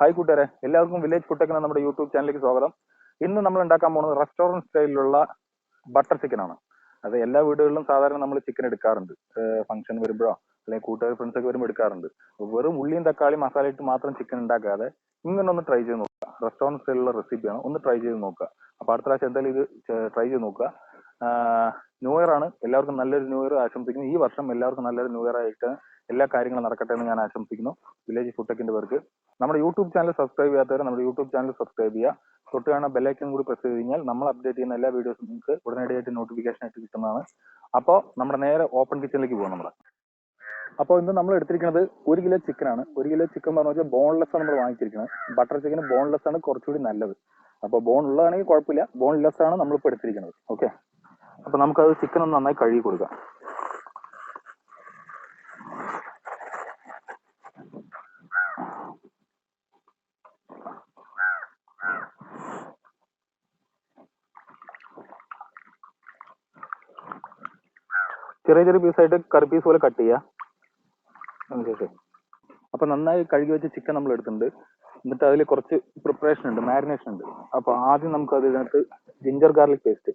Hi കൂട്ടുകാരെ എല്ലാവർക്കും village food എന്ന നമ്മുടെ യൂട്യൂബ് ചാനലിലേക്ക് സ്വാഗതം. ഇന്ന് നമ്മൾ ഉണ്ടാക്കാൻ പോകുന്നത് റെസ്റ്റോറന്റ് സ്റ്റൈലിലുള്ള ബട്ടർ ചിക്കൻ ആണ്. അത് എല്ലാ വീടുകളിലും സാധാരണ നമ്മൾ ചിക്കൻ എടുക്കാറുണ്ട്. ഫംഗ്ഷൻ വരുമ്പോഴോ അല്ലെങ്കിൽ കൂട്ടുകാർ ഫ്രണ്ട്സ് ഒക്കെ വരുമ്പോൾ എടുക്കാറുണ്ട്. വെറും ഉള്ളിയും തക്കാളിയും മസാല ഇട്ട് മാത്രം ചിക്കൻ ഉണ്ടാക്കാതെ ഇങ്ങനെ ഒന്ന് ട്രൈ ചെയ്ത് നോക്കുക. റെസ്റ്റോറന്റ് സ്റ്റൈലിലുള്ള റെസിപ്പിയാണ് ഒന്ന് ട്രൈ ചെയ്ത് നോക്കുക. അപ്പോൾ അടുത്ത പ്രാവശ്യം എന്തായാലും ഇത് ട്രൈ ചെയ്ത് നോക്കുക. ന്യൂ ഇയർ ആണ്. എല്ലാവർക്കും നല്ലൊരു ന്യൂ ഇയർ ആശംസിക്കുന്നു. ഈ വർഷം എല്ലാവർക്കും നല്ലൊരു ന്യൂ ഇയർ ആയിട്ട് എല്ലാ കാര്യങ്ങളും നടക്കട്ടെ എന്ന് ഞാൻ ആശംസിക്കുന്നു. വില്ലേജ് ഫുഡ്ടെക്കിന്റെ പേർക്ക്. നമ്മുടെ യൂട്യൂബ് ചാനൽ സബ്സ്ക്രൈബ് ചെയ്യാത്തവർ നമ്മുടെ യൂട്യൂബ് ചാനൽ സബ്സ്ക്രൈബ് ചെയ്യുക. തൊട്ട് കാണാൻ ബെല്ലൈക്കൻ കൂടി പ്രസ് ചെയ്ത് കഴിഞ്ഞാൽ നമ്മൾ അപ്ഡേറ്റ് ചെയ്യുന്ന എല്ലാ വീഡിയോസും നിങ്ങൾക്ക് ഉടനടിയായിട്ട് നോട്ടിഫിക്കേഷൻ ആയിട്ട് കിട്ടുന്നതാണ്. അപ്പോൾ നമ്മുടെ നേരെ ഓപ്പൺ കിച്ചണിലേക്ക് പോകാം നമ്മൾ അപ്പോൾ ഇന്ന് നമ്മൾ എടുത്തിരിക്കുന്നത് ഒരു കിലോ ചിക്കൻ ആണ്. ഒരു കിലോ ചിക്കൻ പറഞ്ഞു വെച്ചാൽ ബോൺലെസ് ആണ് നമ്മൾ വാങ്ങിച്ചിരിക്കുന്നത്. ബട്ടർ ചിക്കൻ ബോൺലെസ് ആണ് കുറച്ചുകൂടി നല്ലത്. അപ്പോൾ ബോൺ ഉള്ളതാണെങ്കിൽ കുഴപ്പമില്ല. ബോൺലെസ് ആണ് നമ്മളിപ്പോൾ എടുത്തിരിക്കുന്നത്. ഓക്കെ അപ്പോൾ നമുക്കത് ചിക്കൻ ഒന്ന് നന്നായി കഴുകി കൊടുക്കാം. ചെറിയ ചെറിയ പീസായിട്ട് കറി പീസ് പോലെ കട്ട് ചെയ്യാം. അപ്പൊ നന്നായി കഴുകി വെച്ച ചിക്കൻ നമ്മൾ എടുത്തിട്ടുണ്ട്. എന്നിട്ട് അതിൽ കുറച്ച് പ്രിപ്പറേഷൻ ഉണ്ട് മാരിനേഷൻ ഉണ്ട്. അപ്പൊ ആദ്യം നമുക്ക് അതിനകത്ത് ജിഞ്ചർ ഗാർലിക് പേസ്റ്റ്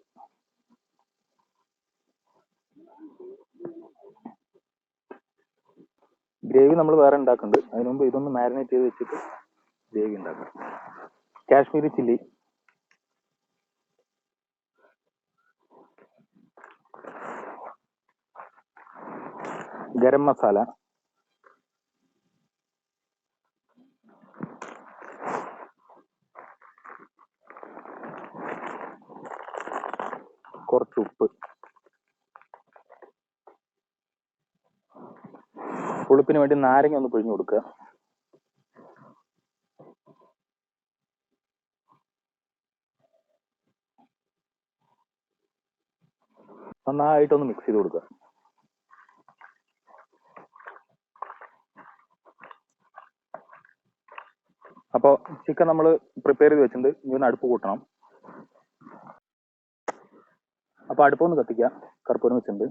ഗ്രേവി നമ്മൾ വേറെ ഉണ്ടാക്കുന്നുണ്ട്. അതിനു മുമ്പ് ഇതൊന്ന് മാരിനേറ്റ് ചെയ്ത് വെച്ചിട്ട് ഗ്രേവി ഉണ്ടാക്കാം. കാശ്മീരി ചില്ലി. ഗരം മസാല. കുറച്ച് ഉപ്പ്. പുളിപ്പിന് വേണ്ടി നാരങ്ങ ഒന്ന് പിഴിഞ്ഞു കൊടുക്കുക. നന്നായിട്ടൊന്ന് മിക്സ് ചെയ്ത് കൊടുക്കുക. അപ്പോൾ ചിക്കൻ നമ്മൾ പ്രിപ്പയർ ചെയ്ത് വെച്ചിട്ടുണ്ട്. ഇനി ഒന്ന് അടുപ്പ് കൂട്ടണം. അപ്പോൾ അടുപ്പൊന്ന് കത്തിക്കുക. കർപ്പൂരം വെച്ചിട്ടുണ്ട്.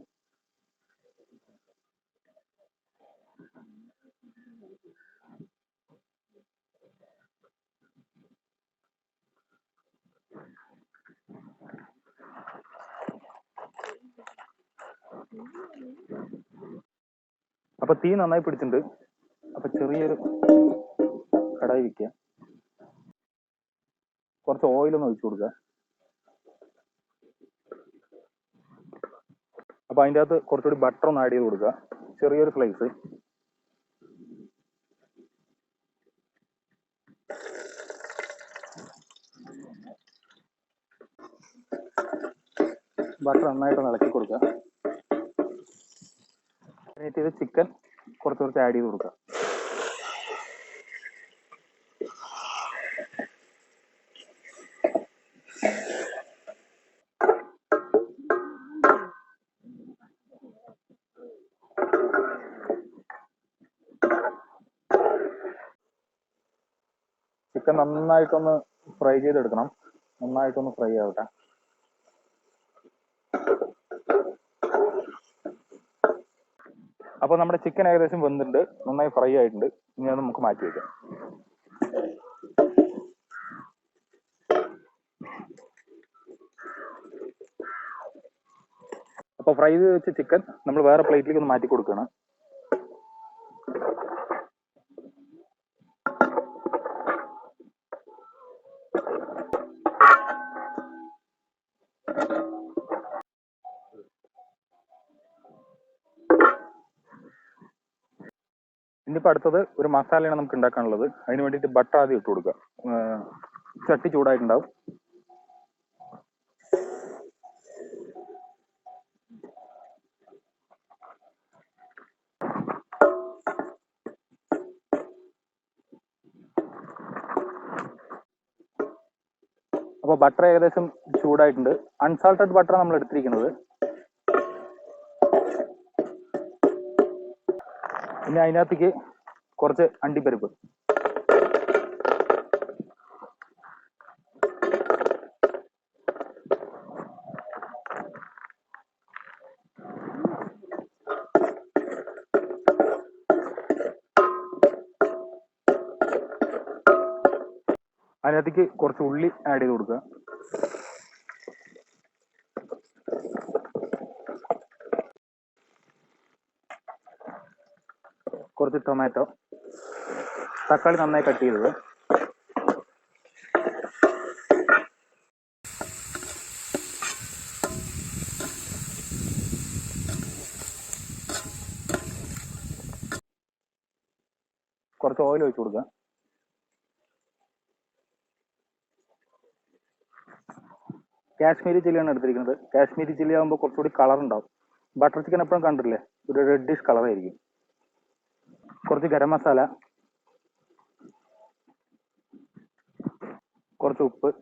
അപ്പൊ തീ നന്നായി പിടിച്ചിട്ടുണ്ട്. അപ്പൊ ചെറിയൊരു കടായി വെക്കുക. കുറച്ച് ഓയിൽ ഒന്ന് ഒഴിച്ചു കൊടുക്കുക. അപ്പൊ അതിന്റെ അകത്ത് കുറച്ചുകൂടി ബട്ടർ ഒന്ന് ആഡ് ചെയ്ത് കൊടുക്കുക. ചെറിയൊരു സ്ലൈസ് ബട്ടർ നന്നായിട്ട് ഇളക്കി കൊടുക്കുക. മാരിനേറ്റ് ചെയ്ത ചിക്കൻ കുറച്ച് കുറച്ച് ആഡ് ചെയ്ത് കൊടുക്കുക ചിക്കൻ നന്നായിട്ടൊന്ന് ഫ്രൈ ചെയ്തെടുക്കണം. നന്നായിട്ടൊന്ന് ഫ്രൈ ആവട്ടെ. അപ്പോൾ നമ്മുടെ ചിക്കൻ ഏകദേശം വെന്തിട്ടുണ്ട്. നന്നായി ഫ്രൈ ആയിട്ടുണ്ട്. ഇനി അത് നമുക്ക് മാറ്റി വെക്കാം. അപ്പോൾ ഫ്രൈ ചെയ്ത് വെച്ച ചിക്കൻ നമ്മൾ വേറെ പ്ലേറ്റിലേക്ക് ഒന്ന് മാറ്റി കൊടുക്കണം ഇനിയിപ്പോൾ അടുത്തത് ഒരു മസാലയാണ് നമുക്ക് ഉണ്ടാക്കാനുള്ളത്. അതിന് വേണ്ടിയിട്ട് ബട്ടർ ആദ്യം ഇട്ട് കൊടുക്കുക. ചട്ടി ചൂടായിട്ടുണ്ടാവും. അപ്പോൾ ബട്ടർ ഏകദേശം ചൂടായിട്ടുണ്ട്. അൺസാൾട്ടഡ് ബട്ടർ നമ്മൾ എടുത്തിരിക്കുന്നത് ഇനി അതിനകത്തേക്ക് കുറച്ച് അണ്ടിപ്പരിപ്പ്. അതിനകത്തേക്ക് കുറച്ച് ഉള്ളി ആഡ് ചെയ്ത് കൊടുക്കുക. കുറച്ച് ടൊമാറ്റോ തക്കാളി നന്നായി കട്ട് ചെയ്തത്. കുറച്ച് ഓയിൽ ഒഴിച്ചു കൊടുക്കുക. കാശ്മീരി ചില്ലിയാണ് എടുത്തിരിക്കുന്നത്. കാശ്മീരി ചില്ലി ആകുമ്പോൾ കുറച്ചുകൂടി കളർ ഉണ്ടാവും. ബട്ടർ ചിക്കൻ എപ്പോഴും കണ്ടില്ലേ ഒരു റെഡിഷ് കളറായിരിക്കും കുറച്ച് ഗരം മസാല കുറച്ച് ഉപ്പ്.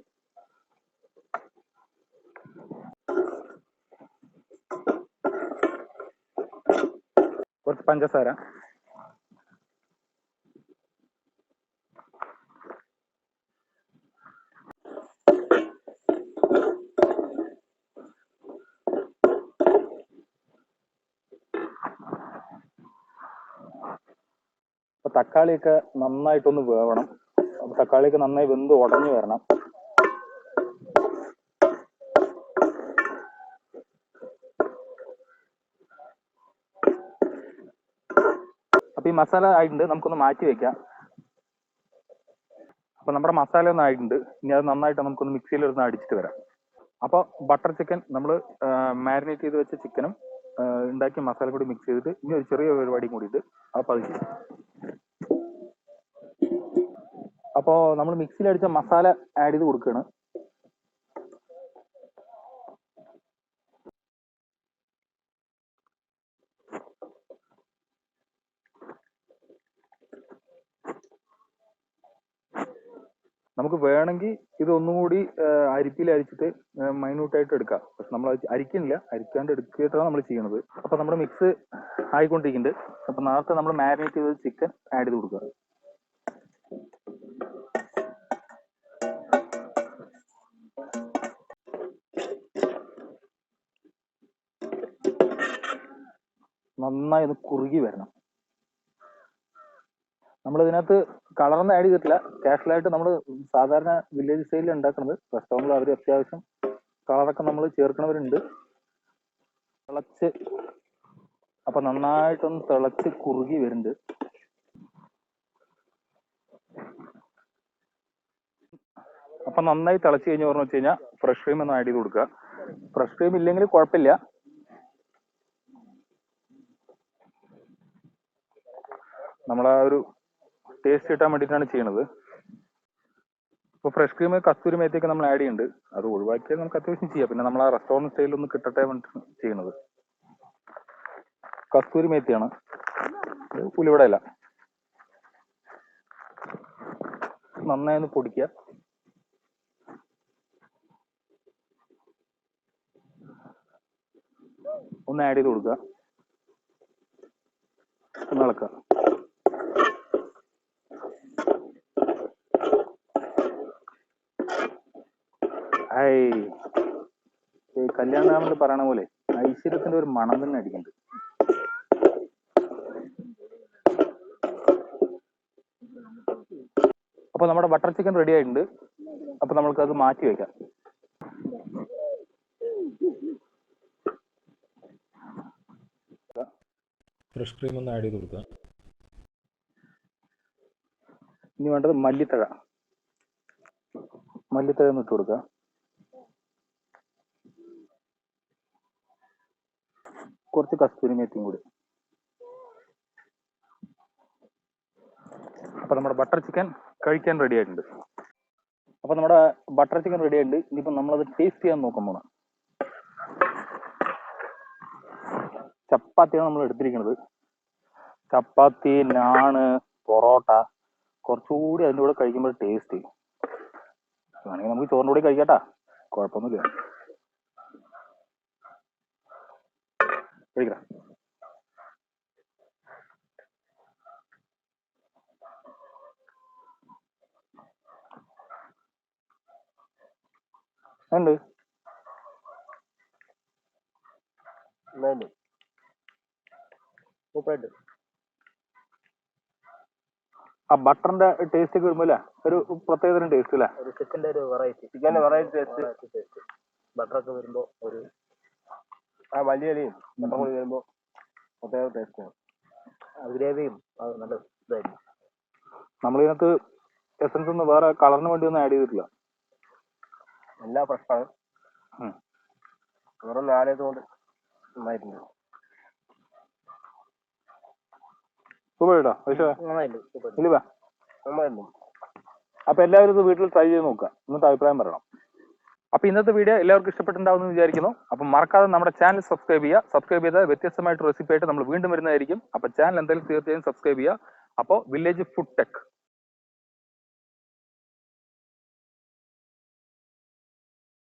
കുറച്ച് പഞ്ചസാര. തക്കാളിയൊക്കെ നന്നായിട്ടൊന്ന് വേവണം. അപ്പൊ തക്കാളിയൊക്കെ നന്നായി വെന്ത് ഉടഞ്ഞു വരണം. അപ്പൊ ഈ മസാല ആയിട്ടുണ്ട് നമുക്കൊന്ന് മാറ്റി വെക്കാം. അപ്പൊ നമ്മുടെ മസാല ഒന്ന് ആയിട്ടുണ്ട്. ഇനി അത് നന്നായിട്ട് നമുക്കൊന്ന് മിക്സിയിൽ ഒന്ന് അടിച്ചിട്ട് വരാം. അപ്പോൾ ബട്ടർ ചിക്കൻ നമ്മൾ മാരിനേറ്റ് ചെയ്ത് വെച്ച ചിക്കനും ഉണ്ടാക്കിയ മസാല കൂടി മിക്സ് ചെയ്തിട്ട് ഇനി ഒരു ചെറിയ പരിപാടിയും കൂടിയിട്ട് അപ്പോൾ അത് ചെയ്യും അപ്പോൾ നമ്മൾ മിക്സിയിൽ അടിച്ച മസാല ആഡ് ചെയ്ത് കൊടുക്കുകയാണ് നമുക്ക് വേണമെങ്കിൽ ഇത് ഒന്നും കൂടി അരിപ്പിൽ അരിച്ചിട്ട് മൈന്യൂട്ടായിട്ട് എടുക്കാം. പക്ഷെ നമ്മൾ അരിക്കണില്ല അരിക്കാണ്ട് എടുക്കിയിട്ടാണ് നമ്മൾ ചെയ്യണത്. അപ്പൊ നമ്മുടെ മിക്സ് ആയിക്കൊണ്ടിരിക്കുന്നുണ്ട്. അപ്പൊ നേരത്തെ നമ്മൾ മാരിനേറ്റ് ചെയ്ത ചിക്കൻ ആഡ് ചെയ്ത് കൊടുക്കുക. നന്നായി ഒന്ന് കുറുകി വരണം. നമ്മൾ ഇതിനകത്ത് കളറൊന്നും ആഡ് ചെയ്തിട്ടില്ല. കാഷ്വലായിട്ട് നമ്മൾ സാധാരണ വില്ലേജ് സ്റ്റൈലിൽ ഉണ്ടാക്കുന്നത് റെസ്റ്റോറന്റിൽ അവർ അത്യാവശ്യം കളറൊക്കെ നമ്മൾ ചേർക്കണവരുണ്ട് തിളച്ച് അപ്പൊ നന്നായിട്ടൊന്ന് തിളച്ച് കുറുകി വരുന്നുണ്ട്. അപ്പൊ നന്നായി തിളച്ച് കഴിഞ്ഞ് പറഞ്ഞു വെച്ച് കഴിഞ്ഞാൽ ഫ്രഷ് ക്രീം ഒന്ന് ആഡ് ചെയ്ത് കൊടുക്കുക. ഫ്രഷ് ക്രീം ഇല്ലെങ്കിൽ കുഴപ്പമില്ല. നമ്മളാ ഒരു ടേസ്റ്റ് കിട്ടാൻ വേണ്ടിയിട്ടാണ് ചെയ്യണത്. ഇപ്പൊ ഫ്രഷ് ക്രീം കസ്തൂരി മേത്തിയൊക്കെ നമ്മൾ ആഡ് ചെയ്യുന്നുണ്ട് അത് ഒഴിവാക്കിയാൽ നമുക്ക് അത്യാവശ്യം ചെയ്യാം. പിന്നെ നമ്മൾ ആ റെസ്റ്റോറന്റ് ഒന്ന് കിട്ടട്ടെ വേണ്ടിയിട്ടാണ് ചെയ്യണത്. കസ്തൂരി മേത്തിയാണ്. പുലിവിടെ ഇല. നന്നായി ഒന്ന് പൊടിക്കുക. ഒന്ന് ആഡ് ചെയ്ത് കൊടുക്കുക. ഒന്ന് ഇളക്കുക. ഈ കല്യാണരാമനിൽ പറയണ പോലെ ഐശ്വര്യത്തിന്റെ ഒരു മണം തന്നെ അടിക്കുന്നുണ്ട്. അപ്പൊ നമ്മുടെ ബട്ടർ ചിക്കൻ റെഡി ആയിട്ടുണ്ട്. അപ്പൊ നമ്മൾക്ക് അത് മാറ്റി വെക്കാം. ഫ്രഷ് ക്രീം ഒന്ന് ആഡ് ചെയ്ത് കൊടുക്കുക. ഇനി വേണ്ടത് മല്ലിത്തഴ. മല്ലിത്തഴ ഒന്ന് ഇട്ട് കൊടുക്കുക. കുറച്ച് കസ്തൂരി മേത്തിയും കൂടി. അപ്പൊ നമ്മുടെ ബട്ടർ ചിക്കൻ കഴിക്കാൻ റെഡി ആയിട്ടുണ്ട്. അപ്പൊ നമ്മുടെ ബട്ടർ ചിക്കൻ റെഡി ആയിട്ടുണ്ട്. ഇനിയിപ്പോ നമ്മളത് ടേസ്റ്റ് ചെയ്യാൻ നോക്കാൻ പോണ. ചപ്പാത്തിയാണ് നമ്മൾ എടുത്തിരിക്കുന്നത്. ചപ്പാത്തി നാണ് പൊറോട്ട കുറച്ചുകൂടി അതിന്റെ കൂടെ കഴിക്കുമ്പോൾ ടേസ്റ്റ് വേണമെങ്കിൽ നമുക്ക് ചോറിന്റെ കൂടെ കഴിക്കാട്ടാ. കുഴപ്പമൊന്നുമില്ല. കഴിക്കാം ഉണ്ട് വേണ്ട സൂപ്പറായിട്ട് ആ ബട്ടറിന്റെ ടേസ്റ്റ് ഒക്കെ വരുമ്പോ അല്ലേ? ഒരു പ്രത്യേകതരം ടേസ്റ്റ് അല്ലേ? ഒരു ചിക്കന്റെ ഒരു വെറൈറ്റി ചിക്കന്റെ വെറൈറ്റി ടേസ്റ്റ് ബട്ടറൊക്കെ വരുമ്പോൾ ഒരു ആ വലിയ ഇലയും ബട്ടർ കൂടി വരുമ്പോൾ പ്രത്യേക ടേസ്റ്റാണ് ഗ്രേവിയും അത് നല്ല ഇതായിരുന്നു നമ്മളിതിനകത്ത് എസൻസ് ഒന്നും വേറെ കളറിന് വേണ്ടി ഒന്നും ആഡ് ചെയ്തിട്ടില്ല. എല്ലാം ഫ്രഷാണ് ഉം. വെറും നാലേത് കൊണ്ട് നന്നായിട്ടുണ്ട്. സൂപ്പർ കേട്ടോ പക്ഷേ നന്നായിട്ടുണ്ട് സൂപ്പർ. ഇല്ല നന്നായിട്ടുണ്ട്. അപ്പൊ എല്ലാവരും ഇത് വീട്ടിൽ ട്രൈ ചെയ്ത് നോക്കുക. എന്നിട്ട് അഭിപ്രായം പറയണം. അപ്പൊ ഇന്നത്തെ വീഡിയോ എല്ലാവർക്കും ഇഷ്ടപ്പെട്ടിട്ടുണ്ടാവും എന്ന് വിചാരിക്കുന്നു. അപ്പൊ മറക്കാതെ നമ്മുടെ ചാനൽ സബ്സ്ക്രൈബ് ചെയ്യുക. സബ്സ്ക്രൈബ് ചെയ്താൽ വ്യത്യസ്തമായിട്ട് റെസിപ്പി ആയിട്ട് നമ്മൾ വീണ്ടും വരുന്നതായിരിക്കും. അപ്പൊ ചാനൽ എന്തായാലും തീർച്ചയായും സബ്സ്ക്രൈബ് ചെയ്യുക. അപ്പോൾ വില്ലേജ് ഫുഡ് ടെക്